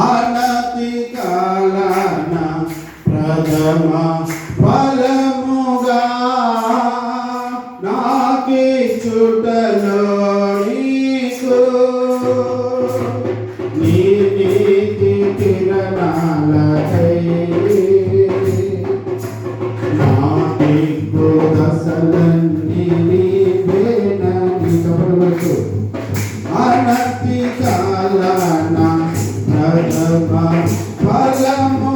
అనతి కాలన ప్రథమ ఫల ఫలము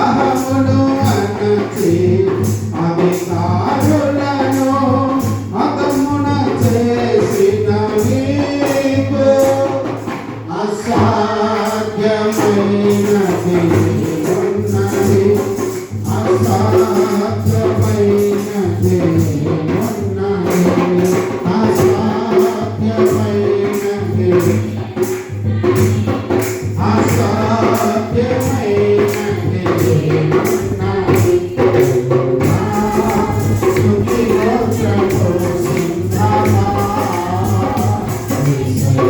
అహముడు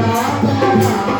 ప్రార్థన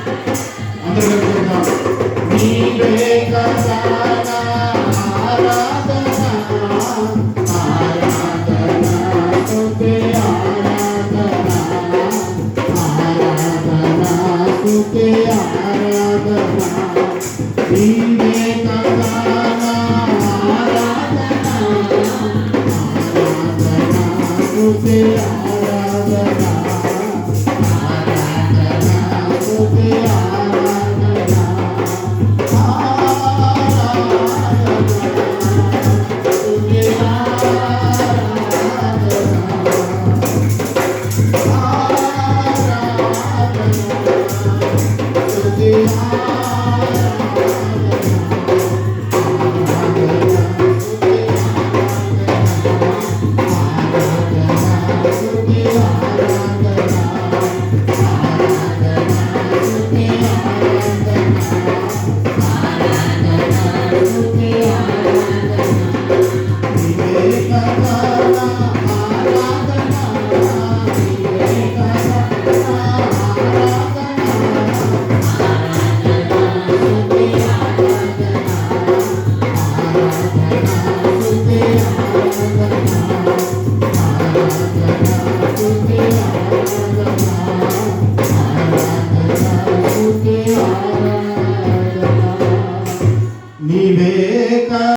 Hallelujah.